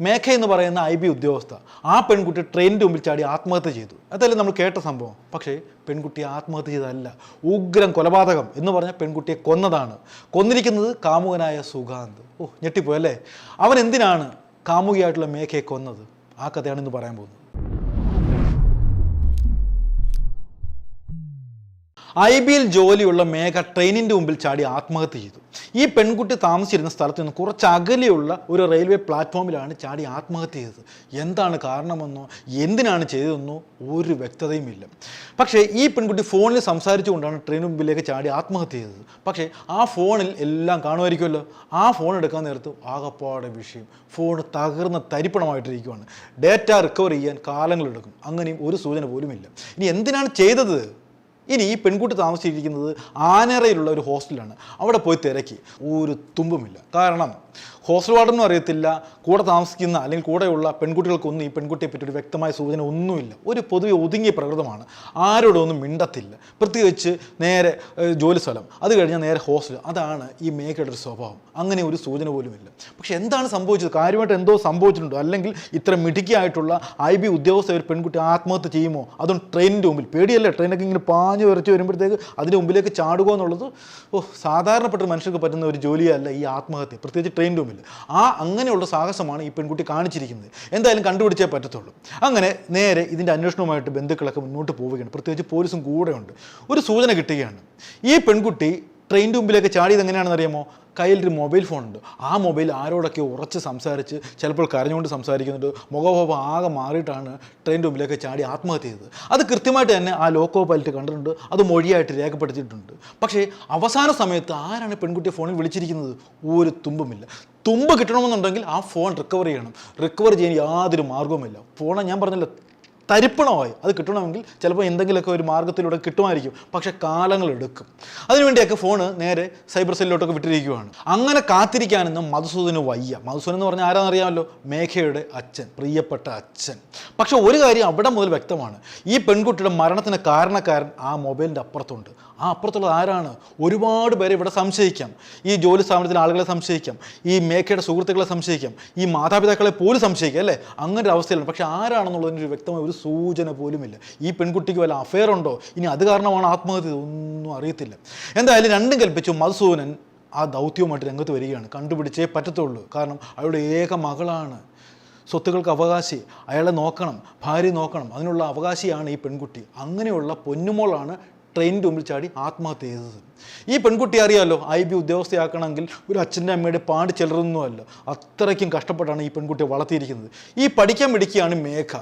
മേഘ എന്ന് പറയുന്ന I B ഉദ്യോഗസ്ഥ ആ പെൺകുട്ടി ട്രെയിനിന്റെ മുമ്പിൽ ചാടി ആത്മഹത്യ ചെയ്തു. അതല്ലേ നമ്മൾ കേട്ട സംഭവം. പക്ഷേ പെൺകുട്ടി ആത്മഹത്യ ചെയ്തതല്ല. ഉഗ്രം കൊലപാതകം എന്ന് പറഞ്ഞ പെൺകുട്ടിയെ കൊന്നതാണ്. കൊന്നിരിക്കുന്നത് കാമുകനായ സുഗാന്ത്. ഓ ഞെട്ടിപ്പോയല്ലേ അവൻ എന്തിനാണ് കാമുകിയായിട്ടുള്ള മേഘയെ കൊന്നത്? ആ കഥയാണ് ഇന്ന് പറയാൻ പോകുന്നത്. ഐ ബിയിൽ ജോലിയുള്ള മേഘ ട്രെയിനിന്റെ മുമ്പിൽ ചാടി ആത്മഹത്യ ചെയ്തു. ഈ പെൺകുട്ടി താമസിച്ചിരുന്ന സ്ഥലത്ത് നിന്ന് കുറച്ച് അകലെയുള്ള ഒരു റെയിൽവേ പ്ലാറ്റ്ഫോമിലാണ് ചാടി ആത്മഹത്യ ചെയ്തത്. എന്താണ് കാരണമെന്നോ എന്തിനാണ് ചെയ്തതെന്നോ ഒരു വ്യക്തതയുമില്ല പക്ഷേ ഈ പെൺകുട്ടി ഫോണിൽ സംസാരിച്ചുകൊണ്ടാണ് ട്രെയിൻ മുമ്പിലേക്ക് ചാടി ആത്മഹത്യ ചെയ്തത്. പക്ഷേ ആ ഫോണിൽ എല്ലാം കാണുമായിരിക്കുമല്ലോ. ആ ഫോൺ എടുക്കാൻ നേരത്ത് ആകപ്പാടെ വിഷയം. ഫോൺ തകർന്ന തരിപ്പണമായിട്ടിരിക്കുകയാണ് ഡേറ്റ റിക്കവർ ചെയ്യാൻ കാലങ്ങളെടുക്കും അങ്ങനെയും ഒരു സൂചന പോലുമില്ല. ഇനി എന്തിനാണ് ചെയ്തത്? ഇനി ഈ പെൺകുട്ടി താമസിച്ചിരിക്കുന്നത് ആനറയിലുള്ള ഒരു ഹോസ്റ്റലാണ്. അവിടെ പോയി തിരക്കി. ഒരു തുമ്പുമില്ല. കാരണം ഹോസ്റ്റൽ വാർഡനും അറിയത്തില്ല കൂടെ താമസിക്കുന്ന അല്ലെങ്കിൽ കൂടെയുള്ള പെൺകുട്ടികൾക്കൊന്നും ഈ പെൺകുട്ടിയെ പറ്റി ഒരു വ്യക്തമായ സൂചന ഒന്നുമില്ല. ഒരു പൊതുവെ ഒതുങ്ങിയ പ്രകൃതമാണ്. ആരോടൊന്നും മിണ്ടത്തില്ല. പ്രത്യേകിച്ച് നേരെ ജോലി സ്ഥലം. അത് കഴിഞ്ഞാൽ നേരെ ഹോസ്റ്റൽ. അതാണ് ഈ മേഘയുടെ ഒരു സ്വഭാവം. അങ്ങനെ ഒരു സൂചന പോലുമില്ല പക്ഷെ എന്താണ് സംഭവിച്ചത്? കാര്യമായിട്ട് എന്തോ സംഭവിച്ചിട്ടുണ്ടോ? അല്ലെങ്കിൽ ഇത്ര മിടുക്കിയായിട്ടുള്ള ഐ ബി ഉദ്യോഗസ്ഥ ഒരു പെൺകുട്ടി ആത്മഹത്യ ചെയ്യുമോ? അതും ട്രെയിനിന്റെ മുമ്പിൽ. പേടിയല്ലേ? ട്രെയിനൊക്കെ ഇങ്ങനെ പാഞ്ഞു വരച്ച് വരുമ്പോഴത്തേക്ക് അതിന്റെ മുമ്പിലേക്ക് ചാടുക എന്നുള്ളത് ഓ സാധാരണപ്പെട്ട മനുഷ്യർക്ക് പറ്റുന്ന ഒരു ജോലിയല്ല ഈ ആത്മഹത്യ. പ്രത്യേകിച്ച് ട്രെയിനിന്റെ ഡൂമിൽ ആ അങ്ങനെയുള്ള സാഹസമാണ് ഈ പെൺകുട്ടി കാണിച്ചിരിക്കുന്നത്. എന്തായാലും കണ്ടുപിടിച്ചേ പറ്റത്തുള്ളൂ. അങ്ങനെ നേരെ ഇതിന്റെ അന്വേഷണവുമായിട്ട് ബന്ധുക്കളൊക്കെ മുന്നോട്ട് പോവുകയാണ്. പ്രത്യേകിച്ച് പോലീസും കൂടെയുണ്ട്. ഒരു സൂചന കിട്ടുകയാണ്. ഈ പെൺകുട്ടി ട്രെയിനിന്റെ മുമ്പിലേക്ക് ചാടിയത് എങ്ങനെയാണെന്ന് അറിയാമോ? കയ്യിലൊരു മൊബൈൽ ഫോൺ ഉണ്ട്. ആ മൊബൈൽ ആരോടൊക്കെ ഉറച്ച് സംസാരിച്ച് ചിലപ്പോൾ കരഞ്ഞുകൊണ്ട് സംസാരിക്കുന്നുണ്ട്. മുഖഭാവം ആകെ മാറിയിട്ടാണ് ട്രെയിനിന്റെ മുമ്പിലേക്ക് ചാടി ആത്മഹത്യ ചെയ്തത്. അത് കൃത്യമായിട്ട് തന്നെ ആ ലോക്കോ പൈലറ്റ് കണ്ടിട്ടുണ്ട്. അത് മൊഴിയായിട്ട് രേഖപ്പെടുത്തിയിട്ടുണ്ട്. പക്ഷേ അവസാന സമയത്ത് ആരാണ് പെൺകുട്ടിയെ ഫോണിൽ വിളിച്ചിരിക്കുന്നത്? ഒരു തുമ്പുമില്ല. തുമ്പ് കിട്ടണമെന്നുണ്ടെങ്കിൽ ആ ഫോൺ റിക്കവർ ചെയ്യണം. റിക്കവർ ചെയ്യാൻ യാതൊരു മാർഗവുമില്ല. ഫോൺ ഞാൻ പറഞ്ഞല്ലോ തരിപ്പണമായി അത് കിട്ടണമെങ്കിൽ ചിലപ്പോൾ എന്തെങ്കിലുമൊക്കെ ഒരു മാർഗത്തിലൂടെ കിട്ടുമായിരിക്കും. പക്ഷേ കാലങ്ങളെടുക്കും അതിനുവേണ്ടിയൊക്കെ ഫോണ് നേരെ സൈബർ സെല്ലിലോട്ടൊക്കെ വിട്ടിരിക്കുകയാണ് അങ്ങനെ കാത്തിരിക്കാനെന്നും മധുസൂദന് വയ്യ. മധുസൂദൻ എന്ന് പറഞ്ഞാൽ ആരാണെന്നറിയാമല്ലോ മേഘയുടെ അച്ഛൻ പ്രിയപ്പെട്ട അച്ഛൻ. പക്ഷേ ഒരു കാര്യം അവിടെ മുതൽ വ്യക്തമാണ്. ഈ പെൺകുട്ടിയുടെ മരണത്തിന് കാരണക്കാരൻ ആ മൊബൈലിന്റെ അപ്പുറത്തുണ്ട്. ആ അപ്പുറത്തുള്ളത് ആരാണ്? ഒരുപാട് പേരെ ഇവിടെ സംശയിക്കാം. ഈ ജോലി സ്ഥാപനത്തിലെ ആളുകളെ സംശയിക്കാം. ഈ മേഖയുടെ സുഹൃത്തുക്കളെ സംശയിക്കാം. ഈ മാതാപിതാക്കളെ പോലും സംശയിക്കാം അല്ലേ? അങ്ങനെ ഒരു അവസ്ഥയിലാണ്. പക്ഷേ ആരാണെന്നുള്ളതിന് ഒരു വ്യക്തമായ ഒരു സൂചന പോലുമില്ല. ഈ പെൺകുട്ടിക്ക് വല്ല അഫെയർ ഉണ്ടോ? ഇനി അത് കാരണമാണ് ആത്മഹത്യ ഒന്നും അറിയത്തില്ല. എന്തായാലും രണ്ടും കൽപ്പിച്ചു മധുസൂദനൻ ആ ദൗത്യവുമായിട്ട് രംഗത്ത് വരികയാണ്. കണ്ടുപിടിച്ചേ പറ്റത്തുള്ളൂ. കാരണം അവരുടെ ഏക മകളാണ്. സ്വത്തുക്കൾക്ക് അവകാശി. അയാളെ നോക്കണം. ഭാര്യ നോക്കണം. അതിനുള്ള അവകാശിയാണ് ഈ പെൺകുട്ടി. അങ്ങനെയുള്ള പൊന്നുമോളാണ് ട്രെയിനിന്റെ മുമ്പിൽ ചാടി ആത്മഹത്യ ചെയ്തത് ഈ പെൺകുട്ടി അറിയാമല്ലോ ഐ ബി ഉദ്യോഗസ്ഥയാക്കണമെങ്കിൽ ഒരു അച്ഛന്റെ അമ്മയുടെ പാട് ചിലരൊന്നുമല്ല അത്രയ്ക്കും കഷ്ടപ്പെട്ടാണ് ഈ പെൺകുട്ടിയെ വളർത്തിയിരിക്കുന്നത്. ഈ പഠിക്കാൻ മിടിക്കുകയാണ് മേഘ.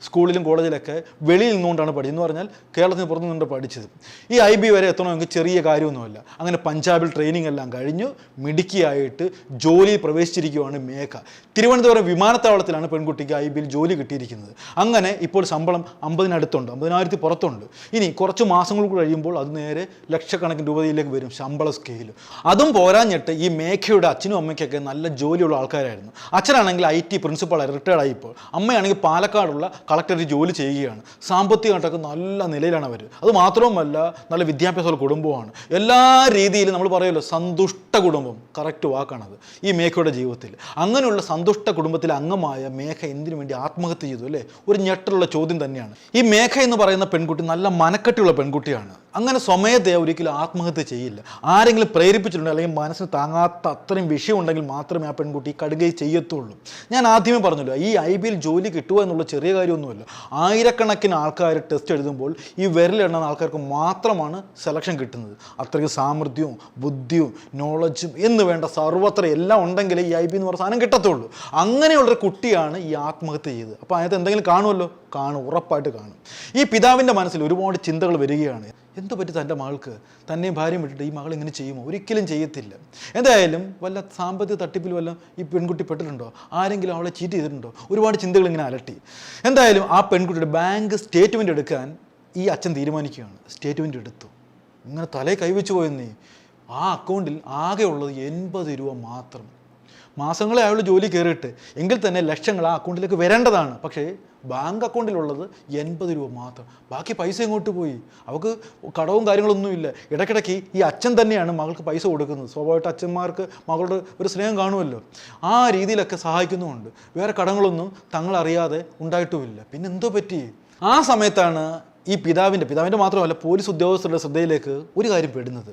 സ്കൂളിലും കോളേജിലൊക്കെ വെളിയിൽ നിന്നുകൊണ്ടാണ് പഠിച്ചത്. എന്ന് പറഞ്ഞാൽ കേരളത്തിന് പുറത്തു നിന്നുകൊണ്ട് പഠിച്ചത്. ഈ ഐ ബി വരെ എത്തണമെങ്കിൽ ചെറിയ കാര്യമൊന്നുമല്ല. അങ്ങനെ പഞ്ചാബിൽ ട്രെയിനിങ് എല്ലാം കഴിഞ്ഞു മിടുക്കിയായിട്ട് ജോലിയിൽ പ്രവേശിച്ചിരിക്കുകയാണ് മേഘ. തിരുവനന്തപുരം വിമാനത്താവളത്തിലാണ് പെൺകുട്ടിക്ക് ഐ ബിയിൽ ജോലി കിട്ടിയിരിക്കുന്നത്. അങ്ങനെ ഇപ്പോൾ ശമ്പളം അമ്പതിനടുത്തുണ്ട് അമ്പതിനായിരത്തി പുറത്തുണ്ട്. ഇനി കുറച്ച് മാസങ്ങൾ കഴിയുമ്പോൾ അത് നേരെ ലക്ഷക്കണക്കിന് രൂപയിലേക്ക് വരും ശമ്പള സ്കെയിൽ അതും പോരാഞ്ഞിട്ട് ഈ മേഘയുടെ അച്ഛനും അമ്മയ്ക്കൊക്കെ നല്ല ജോലിയുള്ള ആൾക്കാരായിരുന്നു. അച്ഛനാണെങ്കിൽ ഐ ടി പ്രിൻസിപ്പളായി റിട്ടയർഡ് ആയി ഇപ്പോൾ. അമ്മയാണെങ്കിൽ പാലക്കാടുള്ള കളക്ടറേറ്റ് ജോലി ചെയ്യുകയാണ്. സാമ്പത്തികമായിട്ടൊക്കെ നല്ല നിലയിലാണ് അവർ അത് മാത്രവുമല്ല നല്ല വിദ്യാഭ്യാസമുള്ള കുടുംബമാണ് എല്ലാ രീതിയിലും നമ്മൾ പറയുമല്ലോ സന്തുഷ്ട കുടുംബം. കറക്റ്റ് വാക്കാണത്. ഈ മേഘയുടെ ജീവിതത്തിൽ. അങ്ങനെയുള്ള സന്തുഷ്ട കുടുംബത്തിലെ അംഗമായ മേഘ എന്തിനു വേണ്ടി ആത്മഹത്യ ചെയ്തു അല്ലേ? ഒരു ഞെട്ടലുള്ള ചോദ്യം തന്നെയാണ്. ഈ മേഘ എന്ന് പറയുന്ന പെൺകുട്ടി നല്ല മനക്കെട്ടിയുള്ള പെൺകുട്ടിയാണ്. അങ്ങനെ സ്വമേധയ ഒരിക്കലും ആത്മഹത്യ ചെയ്യില്ല. ആരെങ്കിലും പ്രേരിപ്പിച്ചിട്ടുണ്ട്? അല്ലെങ്കിൽ മനസ്സിന് താങ്ങാത്ത അത്രയും വിഷയമുണ്ടെങ്കിൽ മാത്രമേ ആ പെൺകുട്ടി കടുകൈ ചെയ്യത്തുള്ളൂ. ഞാൻ ആദ്യമേ പറഞ്ഞല്ലോ ഈ ഐ ബിയിൽ ജോലി കിട്ടുക എന്നുള്ള ചെറിയ കാര്യമൊന്നുമല്ല. ആയിരക്കണക്കിന് ആൾക്കാർ ടെസ്റ്റ് എഴുതുമ്പോൾ ഈ വിരലെണ്ണുന്ന ആൾക്കാർക്ക് മാത്രമാണ് സെലക്ഷൻ കിട്ടുന്നത്. അത്രയ്ക്ക് സാമർഥ്യവും ബുദ്ധിയും നോളജും എന്ന് വേണ്ട സർവത്ര എല്ലാം ഉണ്ടെങ്കിലേ ഈ ഐ ബി എന്ന് പറഞ്ഞ സാധനം കിട്ടത്തുള്ളൂ. അങ്ങനെയുള്ളൊരു കുട്ടിയാണ് ഈ ആത്മഹത്യ ചെയ്തത്. അപ്പോൾ അതിനകത്ത് എന്തെങ്കിലും കാണുമല്ലോ? കാണും ഉറപ്പായിട്ട് കാണും. ഈ പിതാവിന്റെ മനസ്സിൽ ഒരുപാട് ചിന്തകൾ വരികയാണ്. എന്തു പറ്റി തന്റെ മകൾക്ക്? തന്നെയും ഭാര്യയും വിട്ടിട്ട് ഈ മകൾ ഇങ്ങനെ ചെയ്യുമോ? ഒരിക്കലും ചെയ്യത്തില്ല. എന്തായാലും വല്ല സാമ്പത്തിക തട്ടിപ്പിൽ വല്ല ഈ പെൺകുട്ടി പെട്ടിട്ടുണ്ടോ? ആരെങ്കിലും അവളെ ചീറ്റ് ചെയ്തിട്ടുണ്ടോ? ഒരുപാട് ചിന്തകൾ ഇങ്ങനെ അലട്ടി. എന്തായാലും ആ പെൺകുട്ടിയുടെ ബാങ്ക് സ്റ്റേറ്റ്മെന്റ് എടുക്കാൻ ഈ അച്ഛൻ തീരുമാനിക്കുകയാണ്. സ്റ്റേറ്റ്മെന്റ് എടുത്തു. ഇങ്ങനെ തലേ കൈവച്ചു പോയെന്നേ. ആ അക്കൗണ്ടിൽ ആകെ ഉള്ളത് എൺപത് രൂപ മാത്രം. മാസങ്ങളെ അയാൾ ജോലി കയറിയിട്ട്. എങ്കിൽ തന്നെ ലക്ഷങ്ങൾ ആ അക്കൗണ്ടിലേക്ക് വരേണ്ടതാണ്. പക്ഷേ ബാങ്ക് അക്കൗണ്ടിലുള്ളത് എൺപത് രൂപ മാത്രം. ബാക്കി പൈസ ഇങ്ങോട്ട് പോയി? അവൾക്ക് കടവും കാര്യങ്ങളൊന്നുമില്ല ഇടയ്ക്കിടയ്ക്ക് ഈ അച്ഛൻ തന്നെയാണ് മകൾക്ക് പൈസ കൊടുക്കുന്നത്. സ്വാഭാവികമായിട്ട് അച്ഛന്മാർക്ക് മകളുടെ ഒരു സ്നേഹം കാണുമല്ലോ. ആ രീതിയിലൊക്കെ സഹായിക്കുന്നുമുണ്ട്. വേറെ കടങ്ങളൊന്നും തങ്ങളറിയാതെ ഉണ്ടായിട്ടുമില്ല. പിന്നെ എന്തോ പറ്റി? ആ സമയത്താണ് ഈ പിതാവിന്റെ പിതാവിന്റെ മാത്രമല്ല പോലീസ് ഉദ്യോഗസ്ഥരുടെ ശ്രദ്ധയിലേക്ക് ഒരു കാര്യം പെടുന്നത്.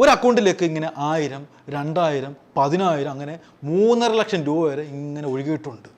ഒരു അക്കൗണ്ടിലേക്ക് ഇങ്ങനെ ആയിരം രണ്ടായിരം പതിനായിരം അങ്ങനെ മൂന്നര ലക്ഷം രൂപ വരെ ഇങ്ങനെ ഒഴുകിയിട്ടുണ്ട്.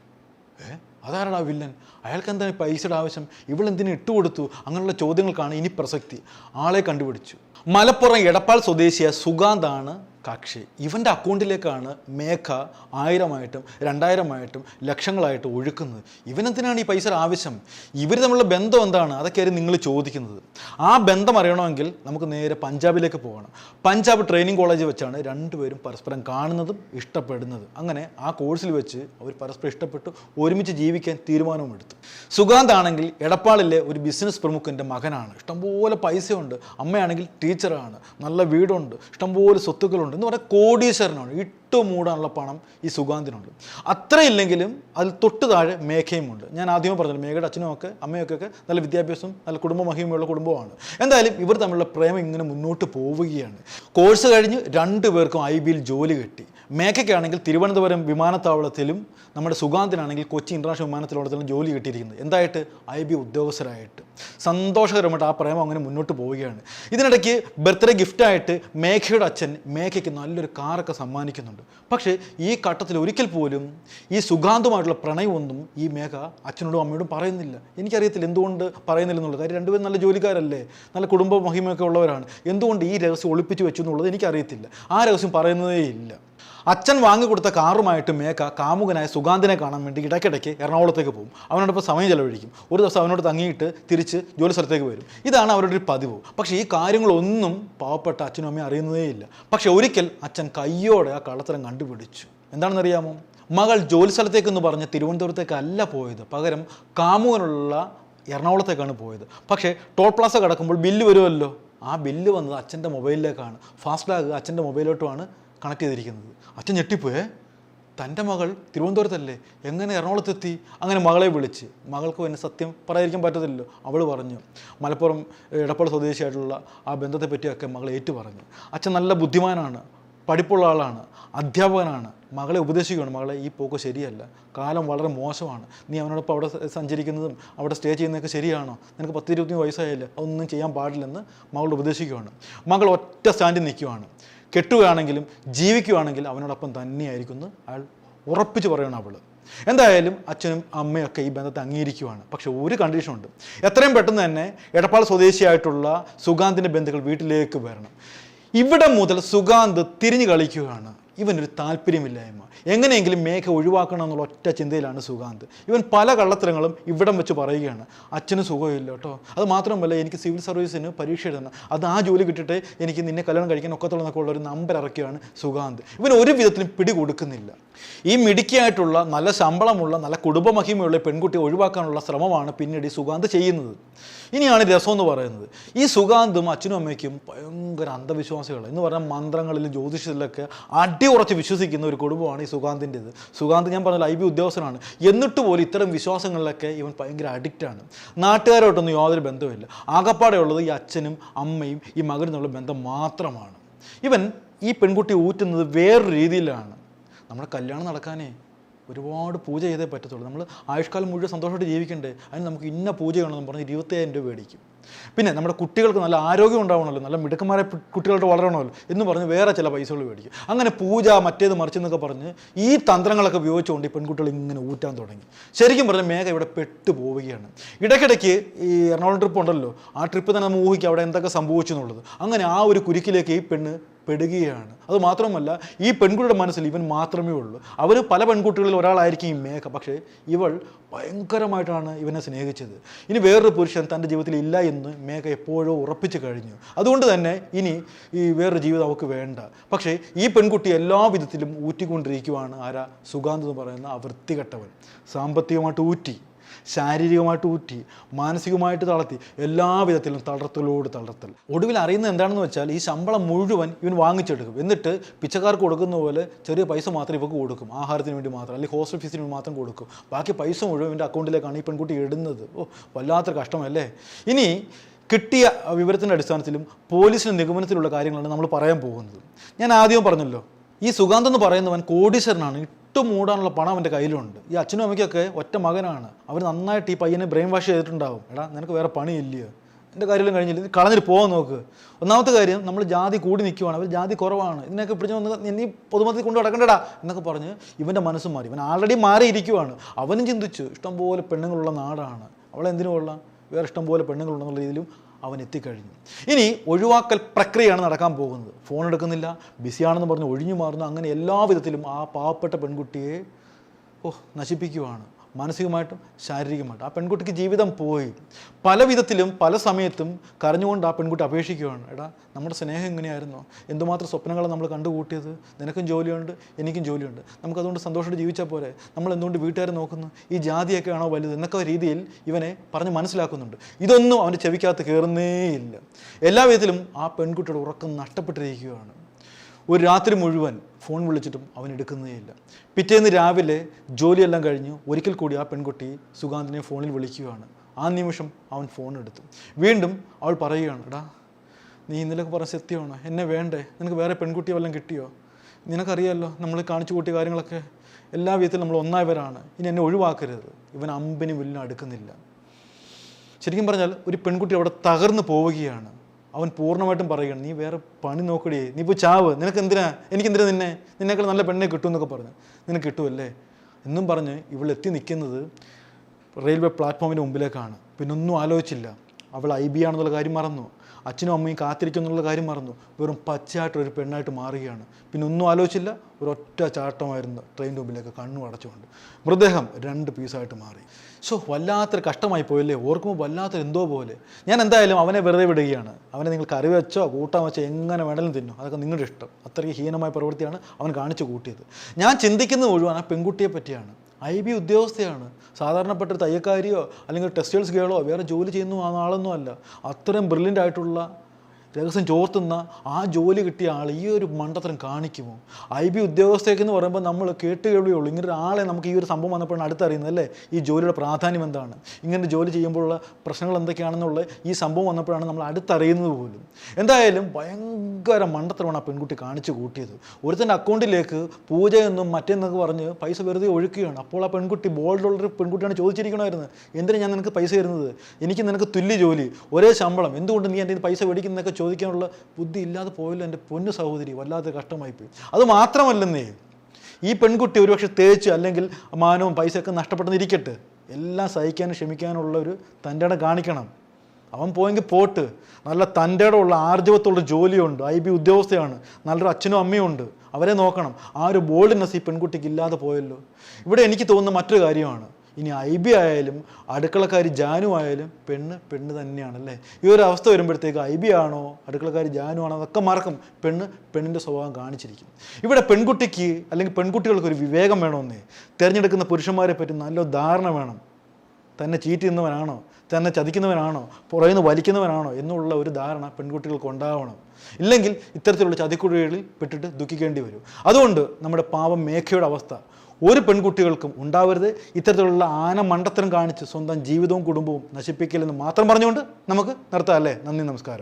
ഏ? അതാരാണ് ആ വില്ലൻ? അയാൾക്ക് എന്താണ് പൈസയുടെ ആവശ്യം? ഇവളെന്തിനു ഇട്ടുകൊടുത്തു അങ്ങനെയുള്ള ചോദ്യങ്ങൾക്കാണ് ഇനി പ്രസക്തി. ആളെ കണ്ടുപിടിച്ചു. മലപ്പുറം എടപ്പാൾ സ്വദേശിയ സുഗാന്താണ് കക്ഷി. ഇവന്റെ അക്കൗണ്ടിലേക്കാണ് മേഘ ആയിരമായിട്ടും രണ്ടായിരമായിട്ടും ലക്ഷങ്ങളായിട്ട് ഒഴുക്കുന്നത്. ഇവനെന്തിനാണ് ഈ പൈസ ആവശ്യം? ഇവർ തമ്മിലുള്ള ബന്ധം എന്താണ്? അതൊക്കെയായിരുന്നു നിങ്ങൾ ചോദിക്കുന്നത്. ആ ബന്ധം അറിയണമെങ്കിൽ നമുക്ക് നേരെ പഞ്ചാബിലേക്ക് പോകണം. പഞ്ചാബ് ട്രെയിനിങ് കോളേജിൽ വെച്ചാണ് രണ്ടുപേരും പരസ്പരം കാണുന്നതും ഇഷ്ടപ്പെടുന്നതും. അങ്ങനെ ആ കോഴ്സിൽ വെച്ച് അവർ പരസ്പരം ഇഷ്ടപ്പെട്ടു ഒരുമിച്ച് ജീവിക്കാൻ തീരുമാനമെടുത്തു. സുഗാന്ത് ആണെങ്കിൽ എടപ്പാളിലെ ഒരു ബിസിനസ് പ്രമുഖന്റെ മകനാണ്. ഇഷ്ടംപോലെ പൈസയുണ്ട്. അമ്മയാണെങ്കിൽ ടീച്ചറാണ്. നല്ല വീടുണ്ട്. ഇഷ്ടംപോലെ സ്വത്തുക്കളുണ്ട്. എന്ന് പറഞ്ഞാൽ കോടീശ്വരനാണ് ഇട്ടു മൂടാനുള്ള പണം ഈ സുഗാന്തിനുണ്ട് അത്രയില്ലെങ്കിലും അതിൽ തൊട്ട് താഴെ മേഘയുമുണ്ട്. ഞാൻ ആദ്യമേ പറഞ്ഞത് മേഘയുടെ അച്ഛനും ഒക്കെ അമ്മയൊക്കെ നല്ല വിദ്യാഭ്യാസവും നല്ല കുടുംബ മഹിമയുള്ള കുടുംബമാണ്. എന്തായാലും ഇവർ തമ്മിലുള്ള പ്രേമം ഇങ്ങനെ മുന്നോട്ട് പോവുകയാണ്. കോഴ്സ് കഴിഞ്ഞ് രണ്ടു പേർക്കും ഐ ബിയിൽ ജോലി കിട്ടി. മേഘയ്ക്കാണെങ്കിൽ തിരുവനന്തപുരം വിമാനത്താവളത്തിലും നമ്മുടെ സുഗാന്തിനാണെങ്കിൽ കൊച്ചി ഇന്റർനാഷണൽ വിമാനത്താവളത്തിലും ജോലി കിട്ടിയിരിക്കുന്നത്. എന്തായിട്ട്? ഐ ബി ഉദ്യോഗസ്ഥരായിട്ട്. സന്തോഷകരമായിട്ട് ആ പ്രേമം അങ്ങനെ മുന്നോട്ട് പോവുകയാണ്. ഇതിനിടയ്ക്ക് ബർത്ത്ഡേ ഗിഫ്റ്റായിട്ട് മേഘയുടെ അച്ഛൻ മേഘയ്ക്ക് നല്ലൊരു കാറൊക്കെ സമ്മാനിക്കുന്നുണ്ട്. പക്ഷേ ഈ ഘട്ടത്തിൽ ഒരിക്കൽ പോലും ഈ സുഗാന്തുമായിട്ടുള്ള പ്രണയമൊന്നും ഈ മേഘ അച്ഛനോടും അമ്മയോടും പറയുന്നില്ല. എനിക്കറിയത്തില്ല എന്തുകൊണ്ട് പറയുന്നില്ല എന്നുള്ളത് കാര്യം രണ്ടുപേരും നല്ല ജോലിക്കാരല്ലേ? നല്ല കുടുംബ മഹിമയൊക്കെ ഉള്ളവരാണ്. എന്തുകൊണ്ട് ഈ രഹസ്യം ഒളിപ്പിച്ചു വെച്ചു എന്നുള്ളത് എനിക്കറിയത്തില്ല. ആ രഹസ്യം പറയുന്നതേ ഇല്ല അച്ഛൻ വാങ്ങിക്കൊടുത്ത കാറുമായിട്ട് മേക്ക കാമുകനായ സുഗാന്തിനെ കാണാൻ വേണ്ടി ഇടയ്ക്കിടയ്ക്ക് എറണാകുളത്തേക്ക് പോകും. അവനോടൊപ്പം സമയം ചെലവഴിക്കും. ഒരു ദിവസം അവനോട് തങ്ങിയിട്ട് തിരിച്ച് ജോലി സ്ഥലത്തേക്ക് വരും. ഇതാണ് അവരുടെ ഒരു പതിവ്. പക്ഷേ ഈ കാര്യങ്ങളൊന്നും പാവപ്പെട്ട അച്ഛനും അമ്മയും അറിയുന്നതേയില്ല പക്ഷെ ഒരിക്കൽ അച്ഛൻ കയ്യോടെ ആ കള്ളത്തരം കണ്ടുപിടിച്ചു. എന്താണെന്നറിയാമോ? മകൾ ജോലി സ്ഥലത്തേക്കെന്ന് പറഞ്ഞ് തിരുവനന്തപുരത്തേക്കല്ല പോയത്. പകരം കാമുകനുള്ള എറണാകുളത്തേക്കാണ് പോയത്. പക്ഷേ ടോൾ പ്ലാസ കടക്കുമ്പോൾ ബില്ല് വരുമല്ലോ? ആ ബില്ല് വന്നത് അച്ഛന്റെ മൊബൈലിലേക്കാണ്. ഫാസ്ടാഗ് അച്ഛന്റെ മൊബൈലോട്ടുമാണ് കണക്ട് ചെയ്തിരിക്കുന്നത്. അച്ഛൻ ഞെട്ടിപ്പോയേ തന്റെ മകൾ തിരുവനന്തപുരത്തല്ലേ? എങ്ങനെ എറണാകുളത്തെത്തി? അങ്ങനെ മകളെ വിളിച്ച്. മകൾക്ക് പിന്നെ സത്യം പറയാതിരിക്കാൻ പറ്റത്തില്ലല്ലോ അവൾ പറഞ്ഞു. മലപ്പുറം എടപ്പാൾ സ്വദേശിയായിട്ടുള്ള ആ ബന്ധത്തെ പറ്റിയൊക്കെ മകൾ ഏറ്റു പറഞ്ഞു. അച്ഛൻ നല്ല ബുദ്ധിമാനാണ് പഠിപ്പുള്ള ആളാണ് അധ്യാപകനാണ്. മകളെ ഉപദേശിക്കുകയാണ്. മകളെ ഈ പോക്ക് ശരിയല്ല. കാലം വളരെ മോശമാണ്. നീ അവനോടൊപ്പം അവിടെ സഞ്ചരിക്കുന്നതും അവിടെ സ്റ്റേ ചെയ്യുന്നതൊക്കെ ശരിയാണോ? നിനക്ക് പത്ത് ഇരുപത്തി വയസ്സായില്ല? അതൊന്നും ചെയ്യാൻ പാടില്ലെന്ന് മകളോട് ഉപദേശിക്കുകയാണ്. മകൾ ഒറ്റ സ്റ്റാൻഡിൽ നിൽക്കുകയാണ് കെട്ടുകയാണെങ്കിലും ജീവിക്കുകയാണെങ്കിൽ അവനോടൊപ്പം തന്നെയായിരിക്കുന്നു. അയാൾ ഉറപ്പിച്ച് പറയണം അവൾ എന്തായാലും അച്ഛനും അമ്മയൊക്കെ ഈ ബന്ധത്തെ അംഗീകരിക്കുവാണ്. പക്ഷെ ഒരു കണ്ടീഷനുണ്ട് എത്രയും പെട്ടെന്ന് തന്നെ എടപ്പാൾ സ്വദേശിയായിട്ടുള്ള സുഗാന്തിന്റെ ബന്ധുക്കൾ വീട്ടിലേക്ക് വരണം. ഇവിടെ മുതൽ സുഗാന്ത് തിരിഞ്ഞു കളിക്കുകയാണ്. ഇവനൊരു താല്പര്യമില്ലായ്മ. എങ്ങനെയെങ്കിലും മേഘ ഒഴിവാക്കണം എന്നുള്ള ഒറ്റ ചിന്തയിലാണ് സുഗാന്ത്. ഇവൻ പല കള്ളത്തരങ്ങളും ഇവിടം വെച്ച് പറയുകയാണ്. അച്ഛന് സുഖമില്ല കേട്ടോ. അത് മാത്രമല്ല എനിക്ക് സിവിൽ സർവീസിന് പരീക്ഷ എഴുതണം. അത് ആ ജോലി കിട്ടിയിട്ട് എനിക്ക് നിന്നെ കല്യാണം കഴിക്കാൻ ഒക്കത്തുള്ള എന്നൊക്കെ ഒരു നമ്പർ ഇറക്കുകയാണ് സുഗാന്ത്. ഇവൻ ഒരു വിധത്തിലും പിടി കൊടുക്കുന്നില്ല ഈ മിടുക്കിയായിട്ടുള്ള നല്ല ശമ്പളമുള്ള നല്ല കുടുംബമഹിമയുള്ള പെൺകുട്ടിയെ ഒഴിവാക്കാനുള്ള ശ്രമമാണ് പിന്നീട് ഈ സുഗാന്ത് ചെയ്യുന്നത്. ഇനിയാണ് രസം എന്ന് പറയുന്നത്. ഈ സുഗാന്തും അച്ഛനും അമ്മയ്ക്കും ഭയങ്കര അന്ധവിശ്വാസികൾ എന്ന് പറഞ്ഞാൽ മന്ത്രങ്ങളിലും ജ്യോതിഷത്തിലൊക്കെ അടിയുറച്ച് വിശ്വസിക്കുന്ന ഒരു കുടുംബമാണ് ഈ സുഗാന്തിന്റെത്. സുഗാന്ത് ഞാൻ പറഞ്ഞ ഐ ബി ഉദ്യോഗസ്ഥനാണ്. എന്നിട്ട് പോലും ഇത്തരം വിശ്വാസങ്ങളിലൊക്കെ ഇവൻ ഭയങ്കര അഡിക്റ്റാണ് നാട്ടുകാരോട്ടൊന്നും യാതൊരു ബന്ധമില്ല ആകപ്പാടെ ഉള്ളത് ഈ അച്ഛനും അമ്മയും ഈ മകനും തമ്മിലുള്ള ബന്ധം മാത്രമാണ്. ഇവൻ ഈ പെൺകുട്ടി ഊറ്റുന്നത് വേറൊരു രീതിയിലാണ്. നമ്മുടെ കല്യാണം നടക്കാനേ. ഒരുപാട് പൂജ ചെയ്തേ പറ്റത്തുള്ളൂ. നമ്മൾ ആയുഷ്കാലം മുഴുവൻ സന്തോഷമായിട്ട് ജീവിക്കണ്ടേ? അതിന് നമുക്ക് ഇന്ന പൂജ വേണമെന്ന് പറഞ്ഞ് ഇരുപത്തയ്യായിരം രൂപ മേടിക്കും. പിന്നെ നമ്മുടെ കുട്ടികൾക്ക് നല്ല ആരോഗ്യം ഉണ്ടാവണമല്ലോ നല്ല മിടുക്കന്മാരെ കുട്ടികളുടെ വളരണമല്ലോ എന്ന് പറഞ്ഞ് വേറെ ചില പൈസകൾ മേടിക്കും. അങ്ങനെ പൂജ മറ്റേത് മറിച്ചെന്നൊക്കെ പറഞ്ഞ് ഈ തന്ത്രങ്ങളൊക്കെ ഉപയോഗിച്ചുകൊണ്ട് ഈ പെൺകുട്ടികൾ ഇങ്ങനെ ഊറ്റാൻ തുടങ്ങി. ശരിക്കും പറഞ്ഞാൽ മേഘ ഇവിടെ പെട്ടു പോവുകയാണ് ഇടയ്ക്കിടയ്ക്ക് ഈ എറണാകുളം ട്രിപ്പ് ഉണ്ടല്ലോ. ആ ട്രിപ്പ് തന്നെ നമ്മൾ ഊഹിക്കുക അവിടെ എന്തൊക്കെ സംഭവിച്ചു എന്നുള്ളത്. അങ്ങനെ ആ ഒരു കുരുക്കിലേക്ക് ഈ പെണ്ണ് പെടുകയാണ്. അത് മാത്രമല്ല ഈ പെൺകുട്ടിയുടെ മനസ്സിൽ ഇവൻ മാത്രമേ ഉള്ളൂ. അവർ പല പെൺകുട്ടികളിൽ ഒരാളായിരിക്കും ഈ മേഘ. പക്ഷേ ഇവൾ ഭയങ്കരമായിട്ടാണ് ഇവനെ സ്നേഹിച്ചത്. ഇനി വേറൊരു പുരുഷൻ തന്റെ ജീവിതത്തിൽ ഇല്ല എന്ന് മേഘ എപ്പോഴോ ഉറപ്പിച്ചു കഴിഞ്ഞു. അതുകൊണ്ട് തന്നെ ഇനി ഈ വേറൊരു ജീവിതം അവൾക്ക് വേണ്ട. പക്ഷേ ഈ പെൺകുട്ടി എല്ലാ വിധത്തിലും ഊറ്റിക്കൊണ്ടിരിക്കുവാണ്. ആരാ? സുഗാന്ത് എന്ന് പറയുന്ന ആ വൃത്തികെട്ടവൻ. സാമ്പത്തികമായിട്ട് ഊറ്റി. ശാരീരികമായിട്ട് ഊറ്റി മാനസികമായിട്ട് തളർത്തി എല്ലാ വിധത്തിലും തളർത്തലോട് തളർത്തൽ. ഒടുവിൽ അറിയുന്നത് എന്താണെന്ന് വെച്ചാൽ ഈ ശമ്പളം മുഴുവൻ ഇവൻ വാങ്ങിച്ചെടുക്കും. എന്നിട്ട് പിച്ചക്കാർക്ക് കൊടുക്കുന്ന പോലെ ചെറിയ പൈസ മാത്രം ഇവക്ക് കൊടുക്കും. ആഹാരത്തിന് വേണ്ടി മാത്രം അല്ലെങ്കിൽ ഹോസ്റ്റൽ ഫീസിന് വേണ്ടി മാത്രം കൊടുക്കും. ബാക്കി പൈസ മുഴുവൻ ഇവന്റെ അക്കൗണ്ടിലേക്കാണ് ഈ പെൺകുട്ടി ഇടുന്നത്. ഓ വല്ലാത്ത കഷ്ടമല്ലേ? ഇനി കിട്ടിയ വിവരത്തിന്റെ അടിസ്ഥാനത്തിലും പോലീസിന്റെ നിഗമനത്തിലുള്ള കാര്യങ്ങളാണ് നമ്മൾ പറയാൻ പോകുന്നത്. ഞാൻ ആദ്യം പറഞ്ഞല്ലോ ഈ സുഗാന്ത് എന്ന് പറയുന്നവൻ കോടീശ്വരനാണ്. ഇട്ട് മൂടാനുള്ള പണം അവന്റെ കയ്യിലുണ്ട്. ഈ അച്ഛനും അമ്മയ്ക്കൊക്കെ ഒറ്റ മകനാണ്. അവർ നന്നായിട്ട് ഈ പയ്യനെ ബ്രെയിൻ വാഷ് ചെയ്തിട്ടുണ്ടാവും. എടാ നിനക്ക് വേറെ പണിയില്ലയോ? എന്റെ കാര്യമെല്ലാം കഴിഞ്ഞില്ല? കളഞ്ഞിട്ട് പോകാൻ നോക്ക്. ഒന്നാമത്തെ കാര്യം നമ്മൾ ജാതി കൂടി നിൽക്കുവാണ്. അവർ ജാതി കുറവാണ്. ഇതിനൊക്കെ പിടിച്ച് വന്ന് നീ പൊതുമത്തിൽ കൊണ്ട് നടക്കണ്ടടാ എന്നൊക്കെ പറഞ്ഞ് ഇവന്റെ മനസ്സ് മാറി. ഇവൻ ആൾറെഡി മാറിയിരിക്കുവാണ്. അവനും ചിന്തിച്ചു ഇഷ്ടംപോലെ പെണ്ണുങ്ങളുള്ള നാടാണ്. അവളെന്തിനു വേറെ ഇഷ്ടംപോലെ പെണ്ണുങ്ങളുണ്ടെന്നുള്ള രീതിയിലും അവൻ എത്തിക്കഴിഞ്ഞു ഇനി ഒഴിവാക്കൽ പ്രക്രിയയാണ് നടക്കാൻ പോകുന്നത്. ഫോൺ എടുക്കുന്നില്ല ബിസിയാണെന്ന് പറഞ്ഞ് ഒഴിഞ്ഞു മാറുന്നു. അങ്ങനെ എല്ലാ വിധത്തിലും ആ പാവപ്പെട്ട പെൺകുട്ടിയെ ഓ നശിപ്പിക്കുവാണ്. മാനസികമായിട്ടും ശാരീരികമായിട്ടും. ആ പെൺകുട്ടിക്ക് ജീവിതം പോയി. പല വിധത്തിലും പല സമയത്തും കരഞ്ഞുകൊണ്ട് ആ പെൺകുട്ടി അപേക്ഷിക്കുകയാണ്. എടാ നമ്മുടെ സ്നേഹം എങ്ങനെയായിരുന്നു എന്തുമാത്രം സ്വപ്നങ്ങളാണ് നമ്മൾ കണ്ടുകൂട്ടിയത്? നിനക്കും ജോലിയുണ്ട് എനിക്കും ജോലിയുണ്ട്. നമുക്കതുകൊണ്ട് സന്തോഷമായിട്ട് ജീവിച്ചാൽ പോലെ നമ്മൾ എന്തുകൊണ്ട് വീട്ടുകാരെ നോക്കുന്നു? ഈ ജാതിയൊക്കെ ആണോ വലുത്? എന്നൊക്കെ രീതിയിൽ ഇവനെ പറഞ്ഞ് മനസ്സിലാക്കുന്നുണ്ട്. ഇതൊന്നും അവന്റെ ചെവിക്കകത്ത് കയറുന്നേയില്ല എല്ലാ വിധത്തിലും ആ പെൺകുട്ടിയുടെ ഉറക്കം നഷ്ടപ്പെട്ടിരിക്കുകയാണ്. ഒരു രാത്രി മുഴുവൻ ഫോൺ വിളിച്ചിട്ടും അവൻ എടുക്കുന്നേയില്ല പിറ്റേന്ന് രാവിലെ ജോലിയെല്ലാം കഴിഞ്ഞ് ഒരിക്കൽ കൂടി ആ പെൺകുട്ടി സുഗാന്തിനെ ഫോണിൽ വിളിക്കുകയാണ്. ആ നിമിഷം അവൻ ഫോൺ എടുത്തു. വീണ്ടും അവൾ പറയുകയാണ് എടാ നീ ഇന്നലെ പറഞ്ഞ സത്യമാണോ? എന്നെ വേണ്ടേ? നിനക്ക് വേറെ പെൺകുട്ടിയെ വല്ലതും കിട്ടിയോ? നിനക്കറിയാമല്ലോ നമ്മൾ കാണിച്ചു കൂട്ടിയ കാര്യങ്ങളൊക്കെ എല്ലാ വിധത്തിലും നമ്മൾ ഒന്നായവരാണ്. ഇനി എന്നെ ഒഴിവാക്കരുത്. ഇവൻ അമ്പിനും വില്ലിനും അടുക്കുന്നില്ല. ശരിക്കും പറഞ്ഞാൽ ഒരു പെൺകുട്ടി അവിടെ തകർന്നു പോവുകയാണ്. അവൻ പൂർണമായിട്ടും പറയുകയാണ് നീ വേറെ പണി നോക്കടിയേ നീ ഇപ്പോൾ ചാവ് നിനക്ക് എന്തിനാ? എനിക്ക് എന്തിനാ നിന്നെ? നിന്നേക്കാൾ നല്ല പെണ്ണെ കിട്ടും എന്നൊക്കെ പറഞ്ഞു. നിനക്ക് കിട്ടുമല്ലേ എന്നും പറഞ്ഞ് ഇവൾ എത്തി നിൽക്കുന്നത് റെയിൽവേ പ്ലാറ്റ്ഫോമിന്റെ മുമ്പിലേക്കാണ്. പിന്നെ ഒന്നും ആലോചിച്ചില്ല. അവൾ ഐ ബി ആണെന്നുള്ള കാര്യം മറന്നു. അച്ഛനും അമ്മയും കാത്തിരിക്കും എന്നുള്ള കാര്യം മറന്നു. വെറും പച്ചയായിട്ട് ഒരു പെണ്ണായിട്ട് മാറുകയാണ്. പിന്നെ ഒന്നും ആലോചിച്ചില്ല. ഒരൊറ്റ ചാട്ടമായിരുന്നു ട്രെയിൻ മുമ്പിലേക്ക് കണ്ണു അടച്ചുകൊണ്ട്. മൃതദേഹം രണ്ട് പീസായിട്ട് മാറി. സോ വല്ലാത്തൊരു കഷ്ടമായി പോയല്ലേ? ഓർക്കുമ്പോൾ വല്ലാത്തൊരു എന്തോ പോലെ. ഞാൻ എന്തായാലും അവനെ വെറുതെ വിടുകയാണ്. അവനെ നിങ്ങൾ കറി വെച്ചോ കൂട്ടാൻ വെച്ചോ എങ്ങനെ വേണമെങ്കിലും തിന്നോ. അതൊക്കെ നിങ്ങളുടെ ഇഷ്ടം. അത്രയ്ക്ക് ഹീനമായ പ്രവൃത്തിയാണ് അവൻ കാണിച്ചു കൂട്ടിയത്. ഞാൻ ചിന്തിക്കുന്നത് മുഴുവൻ ആ പെൺകുട്ടിയെ പറ്റിയാണ്. I B ഉദ്യോഗസ്ഥയാണ്. സാധാരണപ്പെട്ട തയ്യക്കാരിയോ അല്ലെങ്കിൽ ടെക്സ്റ്റൈൽസ് ഗേളോ വേറെ ജോലി ചെയ്യുന്ന ആളൊന്നും അല്ല. അത്രയും ബ്രില്യന്റ് ആയിട്ടുള്ള രഹസ്യം ചോർത്തുന്ന ആ ജോലി കിട്ടിയ ആൾ ഈ ഒരു മണ്ടത്തരം കാണിക്കുമോ? ഐ ബി ഉദ്യോഗസ്ഥയ്ക്ക് എന്ന് പറയുമ്പോൾ നമ്മൾ കേട്ട് കേൾവിയുള്ളൂ. ഇങ്ങനെ ഒരാളെ നമുക്ക് ഈ ഒരു സംഭവം വന്നപ്പോഴാണ് അടുത്തറിയുന്നത് അല്ലേ? ഈ ജോലിയുടെ പ്രാധാന്യം എന്താണ്? ഇങ്ങനെ ജോലി ചെയ്യുമ്പോഴുള്ള പ്രശ്നങ്ങൾ എന്തൊക്കെയാണെന്നുള്ള ഈ സംഭവം വന്നപ്പോഴാണ് നമ്മൾ അടുത്തറിയുന്നത് പോലും. എന്തായാലും ഭയങ്കര മണ്ടത്തരമാണ് ആ പെൺകുട്ടി കാണിച്ചു കൂട്ടിയത്. ഒരുത്തന്റെ അക്കൗണ്ടിലേക്ക് പൂജ എന്നും മറ്റെന്നൊക്കെ പറഞ്ഞ് പൈസ വെറുതെ ഒഴുക്കുകയാണ്. അപ്പോൾ ആ പെൺകുട്ടി ബോൾഡുള്ളൊരു പെൺകുട്ടിയാണ് ചോദിച്ചിരിക്കണമായിരുന്നു. എന്തിനാണ് ഞാൻ നിനക്ക് പൈസ തരുന്നത്? എനിക്ക് നിനക്ക് തുല്യ ജോലി ഒരേ ശമ്പളം. എന്തുകൊണ്ട് നീ എന്റെ പൈസ മേടിക്കുന്നതൊക്കെ ചോദിക്കാനുള്ള ബുദ്ധി ഇല്ലാതെ പോയല്ലോ എന്റെ പൊന്നു സഹോദരി വല്ലാതെ കഷ്ടമായിപ്പോയി. അത് മാത്രമല്ലെന്നേ ഈ പെൺകുട്ടി ഒരുപക്ഷെ തേച്ച് അല്ലെങ്കിൽ മാനവും പൈസയൊക്കെ നഷ്ടപ്പെട്ടെന്നിരിക്കട്ടെ എല്ലാം സഹിക്കാനും ക്ഷമിക്കാനുള്ള ഒരു തന്റെ ഇടം കാണിക്കണം. അവൻ പോയെങ്കിൽ പോട്ട്. നല്ല തന്റെ ഉള്ള ആർജവത്തുള്ള ജോലിയുണ്ട്. ഐ ബി ഉദ്യോഗസ്ഥയാണ്. നല്ലൊരു അച്ഛനും അമ്മയും ഉണ്ട്. അവരെ നോക്കണം. ആ ഒരു ബോൾഡിനെസ് ഈ പെൺകുട്ടിക്ക് ഇല്ലാതെ പോയല്ലോ. ഇവിടെ എനിക്ക് തോന്നുന്ന മറ്റൊരു കാര്യമാണ്. ഇനി ഐ ബി ആയാലും അടുക്കളക്കാരി ജാനു ആയാലും പെണ്ണ് പെണ്ണ് തന്നെയാണ് അല്ലേ ഈ ഒരു അവസ്ഥ വരുമ്പോഴത്തേക്ക് ഐ ബി ആണോ അടുക്കളക്കാരി ജാനു ആണോ അതൊക്കെ മറക്കും. പെണ്ണ് പെണ്ണിന്റെ സ്വഭാവം കാണിച്ചിരിക്കും. ഇവിടെ പെൺകുട്ടിക്ക് അല്ലെങ്കിൽ പെൺകുട്ടികൾക്ക് ഒരു വിവേകം വേണമെന്നേ തിരഞ്ഞെടുക്കുന്ന പുരുഷന്മാരെ പറ്റി നല്ല ധാരണ വേണം. തന്നെ ചീറ്റ് ചെയ്യുന്നവനാണോ തന്നെ ചതിക്കുന്നവനാണോ പുറയുന്ന വലിക്കുന്നവനാണോ എന്നുള്ള ഒരു ധാരണ പെൺകുട്ടികൾക്ക് ഉണ്ടാവണം. ഇല്ലെങ്കിൽ ഇത്തരത്തിലുള്ള ചതിക്കുഴികളിൽ പെട്ടിട്ട് ദുഃഖിക്കേണ്ടി വരും. അതുകൊണ്ട് നമ്മുടെ പാവം മേഘയുടെ അവസ്ഥ ഒരു പെൺകുട്ടികൾക്കും ഉണ്ടാവരുത്. ഇത്തരത്തിലുള്ള ആന മണ്ടത്തരം കാണിച്ച് സ്വന്തം ജീവിതവും കുടുംബവും നശിപ്പിക്കില്ലെന്ന് മാത്രം പറഞ്ഞുകൊണ്ട് നമുക്ക് നിർത്താം അല്ലേ? നന്ദി നമസ്കാരം.